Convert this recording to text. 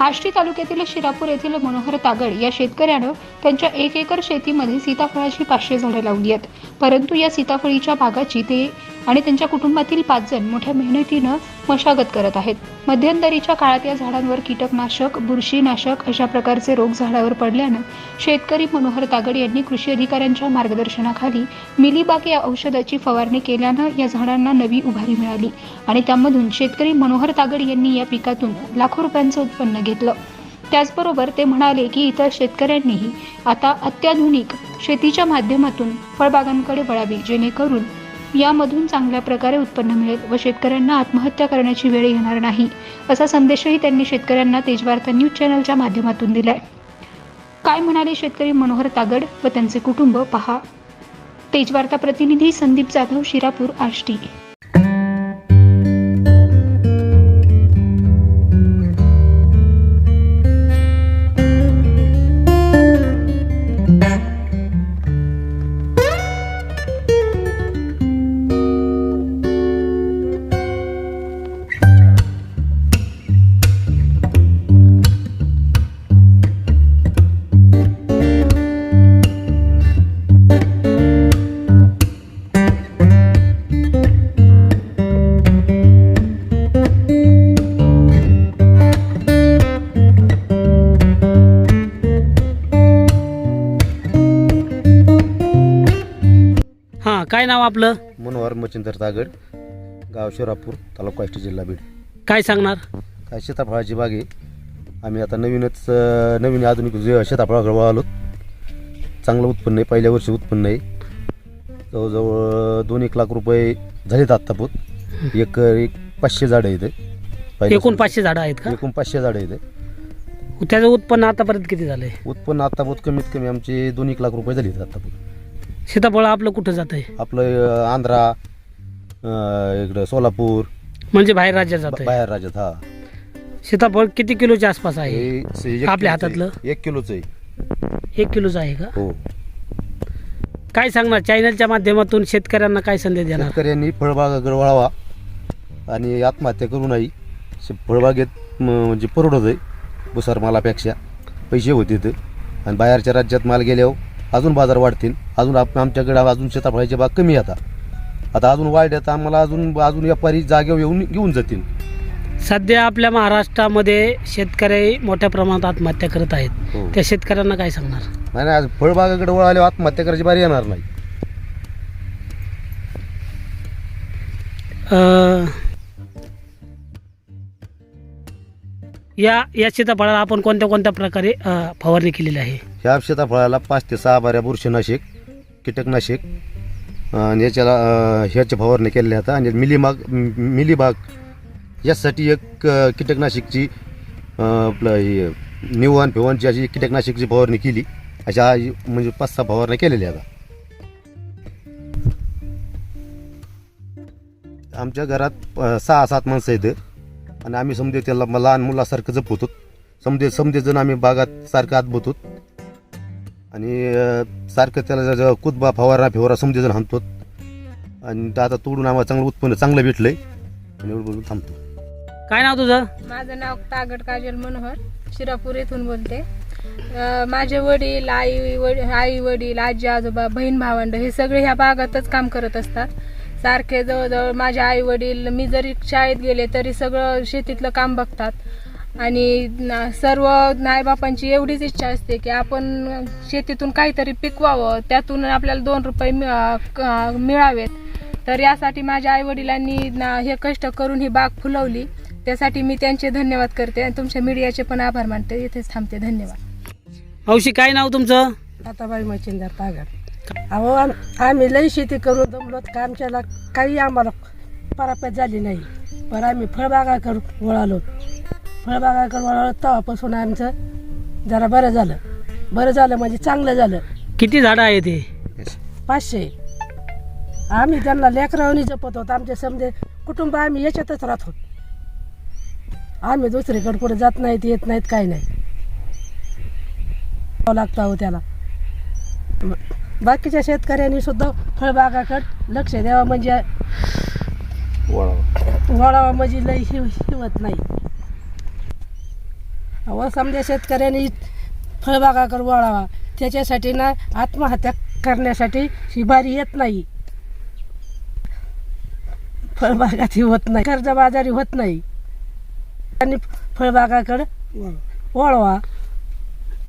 आष्टी तालुक्यातील शिरापूर येथील मनोहर तागड या शेतकऱ्यानं त्यांच्या एक एकर शेतीमध्ये सीताफळाची पाचशे झाडं लावली आहेत. परंतु या सीताफळीच्या बागाची ते आणि त्यांच्या कुटुंबातील पाच जण मोठ्या मेहनतीनं मशागत करत आहेत. मध्यंतरीच्या काळात या झाडांवर कीटकनाशक बुरशीनाशक अशा प्रकारचे रोग झाडावर पडल्यानं शेतकरी मनोहर तागड यांनी कृषी अधिकाऱ्यांच्या मार्गदर्शनाखाली मिलीबाग या औषधाची फवारणी केल्यानं या झाडांना नवी उभारी मिळाली आणि त्यामधून शेतकरी मनोहर तागड यांनी या पिकातून लाखो रुपयांचं उत्पन्न घेतलं. त्याचबरोबर ते म्हणाले की इतर शेतकऱ्यांनीही आता अत्याधुनिक शेतीच्या माध्यमातून फळबागांकडे वळावे जेणेकरून यामधून चांगल्या प्रकारे उत्पन्न मिळेल व शेतकऱ्यांना आत्महत्या करण्याची वेळ येणार नाही असा संदेशही त्यांनी शेतकऱ्यांना तेजवार्ता न्यूज चॅनलच्या माध्यमातून दिलाय. काय म्हणाले शेतकरी मनोहर तागड व त्यांचे कुटुंब? पहा. तेजवार्ता प्रतिनिधी संदीप जाधव शिरापूर आष्टी. काय नाव आपलं? मनोहर मचिंदर तागड गाव शिरापूर तालुका आष्टी जिल्हा बीड. काय सांगणार? काय सीताफळाची बाग आहे. आम्ही आता नवीनच अं, नवीन आधुनिक सीताफळाकडे आलो. चांगलं उत्पन्न आहे पहिल्या वर्षी उत्पन्न आहे. जवळजवळ दोन एक लाख रुपये झालेत आत्तापूत एक एक पाचशे झाडं आहेत. पहिल्या एकूण पाचशे झाडं आहेत का? एकूण पाचशे झाडं आहेत. त्याचं उत्पन्न आतापर्यंत किती झालंय? उत्पन्न आत्तापूत कमीत कमी आमचे दोन एक लाख रुपये झालेत आत्तापूत सीताफळ आपलं कुठं जात आहे आपलं अं, आंध्रा अं, इकडं सोलापूर. म्हणजे बाहेर राज्यात जात आहे बाहेर राज्यात हा. सीताफळ किती किलोच्या आसपास आहे? हे एक आपल्या किलोचं आहे. हातातलं? एक किलोचं आहे. एक किलोचं आहे का? हो. काय सांगणार? चॅनलच्या माध्यमातून शेतकऱ्यांना काय संदेश देणार? शेतकऱ्यांनी फळबागाकडे वळावा आणि आत्महत्या करू नये. शे- फळबागेत म- म्हणजे परवडत आहे भुसार मालापेक्षा पैसे होते आणि बाहेरच्या राज्यात माल गेल्यावर अजून बाजार वाढतील. अजून आप आमच्याकडे अजून सीताफळाची बाग कमी आहे आता आता अजून वाढल्यात आम्हाला अजून अजून व्यापारी जागेवर येऊन घेऊन जातील. सध्या आपल्या महाराष्ट्रामध्ये शेतकरी मोठ्या प्रमाणात आत्महत्या करत आहेत. हो. त्या शेतकऱ्यांना काय सांगणार? नाही आज फळबागाकडे वळाल्यावर आत्महत्या करायची बारी येणार नाही. अं, या या सीताफळाला आपण कोणत्या कोणत्या प्रकारे अं, फवारणी केलेली आहे? ह्या सीताफळाला पाच ते सहा बाऱ्या बुरशीनाशक कीटकनाशक आणि याच्याला ह्याची ह्याच्या फवारणी केलेल्या आहेत. आणि मिलीबाग मिलीबाग यासाठी एक अं, कीटकनाशकची आपलं हे निवान अशी कीटकनाशकची फवारणी केली अशा म्हणजे पाच सहा फवारण्या केलेल्या आता आमच्या घरात सहा सात माणसं आहेत. आणि आम्ही समजे त्याला लहान मुलासारखं जपवतो समजे समजे जण आम्ही बागात सारखं आत बोतो आणि सारखं त्याला ज- ज- कुदबा फवारा फिवारा समजे जण हाणतो आणि ते आता तोडून आम्हाला चांगलं उत्पन्न चांगलं भेटलंय. आणि एवढं बोलून थांबतो. काय नाव तुझं? माझं नाव तागड काजल मनोहर शिरापूर येथून बोलते. अं, माझे वडील आई वडील आई वडील आजी आजोबा बहीण भावंड हे सगळे ह्या भागातच काम करत असतात. सारखे जवळजवळ माझे आई वडील मी जरी शाळेत गेले तरी सगळं शेतीतलं काम बघतात. आणि न- सर्व नायबापांची एवढीच इच्छा असते की आपण शेतीतून काहीतरी पिकवावं त्यातून आपल्याला दोन रुपये मिळा- क- मिळावेत. तर यासाठी माझ्या आई वडिलांनी हे कष्ट करून ही बाग फुलवली. त्यासाठी मी त्यांचे धन्यवाद करते आणि तुमच्या मीडियाचे पण आभार मानते. इथेच थांबते. धन्यवाद. मावशी काय नाव तुमचं? ताताबाई मचिंदर तागड अहो आम- आम्ही लई शेती करून दमलो. का आमच्याला काही आम्हाला परापत झाली नाही. पण आम्ही फळबागाकडे वळालो. फळबागाकडे वळालो तेव्हापासून आमचं जरा बरं झालं. बरं झालं म्हणजे चांगलं झालं. किती झाडं आहेत ते पाचशे. आम्ही त्यांना लेकरावनी जपत होतो. आमचे समजे कुटुंब आम्ही याच्यातच राहतो आम्ही दुसरीकडे कुठे जात नाहीत येत नाहीत काही नाही. लागतं अहो त्याला. बाकीच्या शेतकऱ्यांनी सुद्धा फळबागाकडे लक्ष द्यावं म्हणजे वळावा. वळावं म्हणजे लई हिव हिवत नाही. अहो समजा शेतकऱ्यांनी फळबागाकडे वळावा. त्याच्यासाठी ना आत्महत्या करण्यासाठी ही बारी येत नाही. फळबागाची होत नाही. कर्जबाजारी होत नाही. आणि फळबागाकडे वळवा.